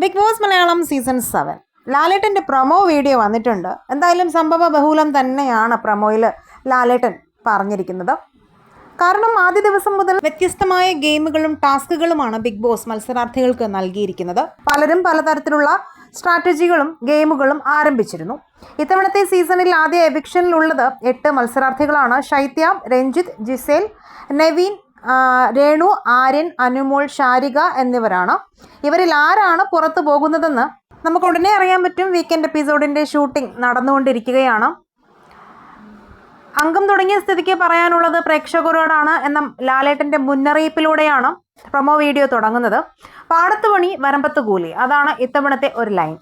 Bigg Boss Malayalam season seven. ലാലേട്ടന്റെ promo video വന്നിട്ടുണ്ട്. എന്തായാലും സംഭവ ബഹുലം തന്നെയാണ് പ്രൊമോയിൽ ലാലേട്ടൻ പറഞ്ഞിരിക്കുന്നത്. കാരണം ആദ്യ ദിവസം മുതൽ വ്യത്യസ്തമായ ഗെയിമുകളും ടാസ്കുകളുമാണ് ബിഗ് ബോസ് മത്സരാർത്ഥികൾക്ക് നൽകിയിരിക്കുന്നത്. പലരും പലതരത്തിലുള്ള സ്ട്രാറ്റജികളും ഗെയിമുകളും ആരംഭിച്ചിരുന്നു. ഇത്തവണത്തെ സീസണിൽ ആദ്യ എവിക്ഷനിലുള്ളത് എട്ട് മത്സരാർത്ഥികളാണ്. ശൈത്യ രഞ്ജിത്ത് ജിസേൽ നെവീൻ രേണു ആര്യൻ അനുമോൾ ശാരിക എന്നിവരാണ്. ഇവരിൽ ആരാണ് പുറത്തു പോകുന്നതെന്ന് നമുക്ക് ഉടനെ അറിയാൻ പറ്റും. വീക്കെൻഡ് എപ്പിസോഡിന്റെ ഷൂട്ടിംഗ് നടന്നുകൊണ്ടിരിക്കുകയാണ്. അംഗം തുടങ്ങിയ സ്ഥിതിക്ക് പറയാനുള്ളത് പ്രേക്ഷകരോടാണ് എന്ന ലാലേട്ടന്റെ മുന്നറിയിപ്പിലൂടെയാണ് പ്രൊമോ വീഡിയോ തുടങ്ങുന്നത്. പാടത്ത് പണി വരമ്പത്ത് കൂലി അതാണ് ഇത്തവണത്തെ ഒരു ലൈൻ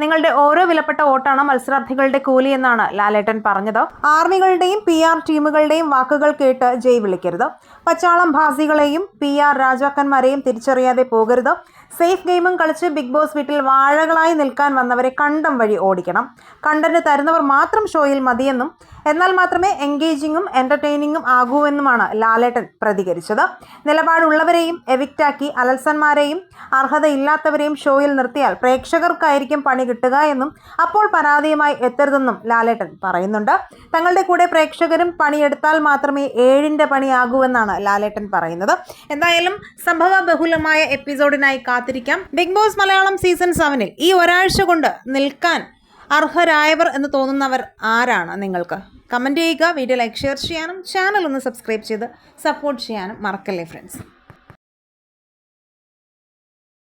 നിങ്ങളുടെ ഓരോ വിലപ്പെട്ട വോട്ടാണ് മത്സരാർത്ഥികളുടെ കൂലി എന്നാണ് ലാലേട്ടൻ പറഞ്ഞത്. ആർമികളുടെയും പി ആർ ടീമുകളുടെയും വാക്കുകൾ കേട്ട് ജയ് വിളിക്കരുത്. പച്ചാളം ഭാസികളെയും പി ആർ രാജാക്കന്മാരെയും തിരിച്ചറിയാതെ പോകരുത്. സേഫ് ഗെയിമും കളിച്ച് ബിഗ് ബോസ് വീട്ടിൽ വാഴകളായി നിൽക്കാൻ വന്നവരെ കണ്ടം വഴി ഓടിക്കണം. കണ്ടന് തരുന്നവർ മാത്രം ഷോയിൽ മതിയെന്നും എന്നാൽ മാത്രമേ എൻഗേജിങ്ങും എന്റർടൈനിങ്ങും ആകൂവെന്നുമാണ് ലാലേട്ടൻ പ്രതികരിച്ചത്. നിലപാടുള്ളവരെയും എവിക്റ്റാക്കി അലൽസന്മാരെയും അർഹതയില്ലാത്തവരെയും ഷോയിൽ നിർത്തിയാൽ പ്രേക്ഷകർക്കായിരിക്കും പണി കിട്ടുക എന്നും അപ്പോൾ പരാതിയുമായി എത്തരുതെന്നും ലാലേട്ടൻ പറയുന്നുണ്ട്. തങ്ങളുടെ കൂടെ പ്രേക്ഷകരും പണിയെടുത്താൽ മാത്രമേ ഏഴിന്റെ പണിയാകൂവെന്നാണ് ലാലേട്ടൻ പറയുന്നത്. എന്തായാലും സംഭവ ബഹുലമായ എപ്പിസോഡിനായി കാത്തിരിക്കാം. ബിഗ് ബോസ് മലയാളം സീസൺ സെവനിൽ ഈ ഒരാഴ്ച കൊണ്ട് നിൽക്കാൻ അർഹരായവർ എന്ന് തോന്നുന്നവർ ആരാണ് നിങ്ങൾക്ക്? കമന്റ് ചെയ്യുക വീഡിയോ ലൈക്ക് ഷെയർ ചെയ്യാനും ചാനൽ ഒന്ന് സബ്സ്ക്രൈബ് ചെയ്ത് സപ്പോർട്ട് ചെയ്യാനും മറക്കല്ലേ ഫ്രണ്ട്സ്